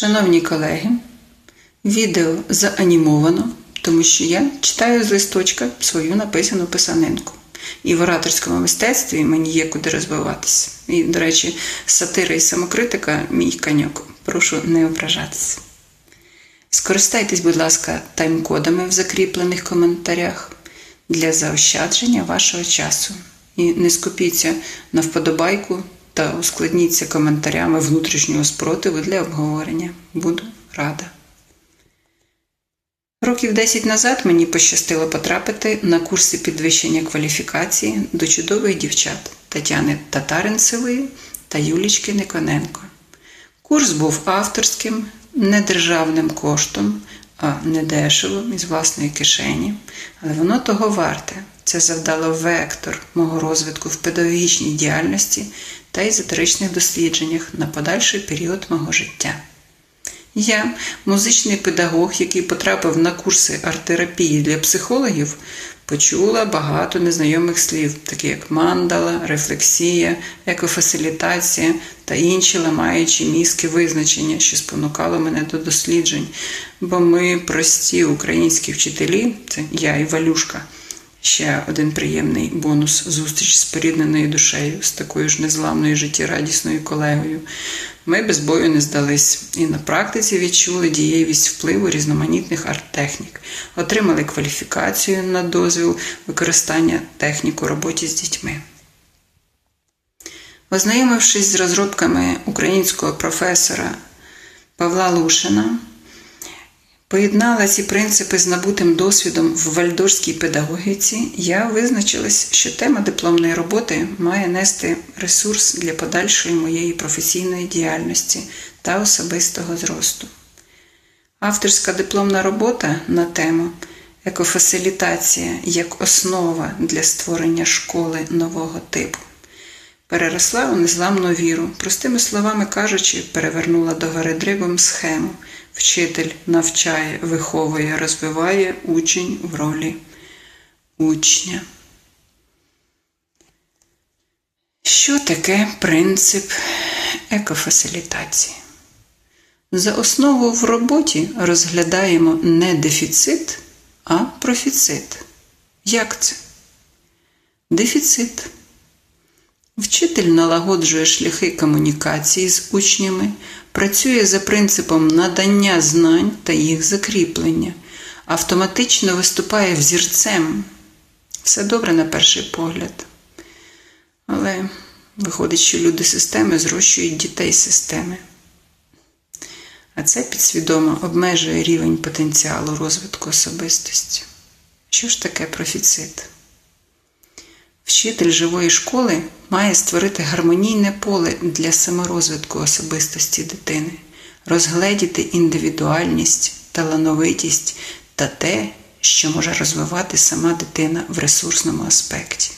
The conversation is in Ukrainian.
Шановні колеги, відео заанімовано, тому що я читаю з листочка свою написану писанинку. І в ораторському мистецтві мені є куди розвиватися. І, до речі, сатира і самокритика мій каньок. Прошу не ображатися. Скористайтесь, будь ласка, тайм-кодами в закріплених коментарях для заощадження вашого часу. І не скупіться на вподобайку та ускладніться коментарями внутрішнього спротиву для обговорення. Буду рада. Років 10 назад мені пощастило потрапити на курси підвищення кваліфікації до чудових дівчат Тетяни Татаринцевої та Юлічки Никоненко. Курс був авторським, недержавним коштом, а не дешевим із власної кишені, але воно того варте. Це завдало вектор мого розвитку в педагогічній діяльності та езотеричних дослідженнях на подальший період мого життя. Я, музичний педагог, який потрапив на курси арт-терапії для психологів, почула багато незнайомих слів, такі як мандала, рефлексія, екофасилітація та інші ламаючі мізки визначення, що спонукало мене до досліджень. Бо ми прості українські вчителі, це я і Валюшка. Ще один приємний бонус зустріч з порідненою душею, з такою ж незламною життєрадісною колегою. Ми без бою не здались і на практиці відчули дієвість впливу різноманітних арт-технік, отримали кваліфікацію на дозвіл використання технік у роботі з дітьми. Ознайомившись з розробками українського професора Павла Лушина, Поєднала ці принципи з набутим досвідом в вальдорській педагогіці, я визначилась, що тема дипломної роботи має нести ресурс для подальшої моєї професійної діяльності та особистого зросту. Авторська дипломна робота на тему екофасилітація як основа для створення школи нового типу переросла у незламну віру, простими словами кажучи, перевернула до дригом схему. Вчитель навчає, виховує, розвиває учень в ролі учня. Що таке принцип екофасилітації? За основу в роботі розглядаємо не дефіцит, а профіцит. Як це? Дефіцит. Вчитель налагоджує шляхи комунікації з учнями, працює за принципом надання знань та їх закріплення, автоматично виступає взірцем. Все добре на перший погляд. Але виходить, що люди системи зрощують дітей системи. А це підсвідомо обмежує рівень потенціалу розвитку особистості. Що ж таке профіцит? Вчитель живої школи має створити гармонійне поле для саморозвитку особистості дитини, розгледіти індивідуальність, талановитість та те, що може розвивати сама дитина в ресурсному аспекті.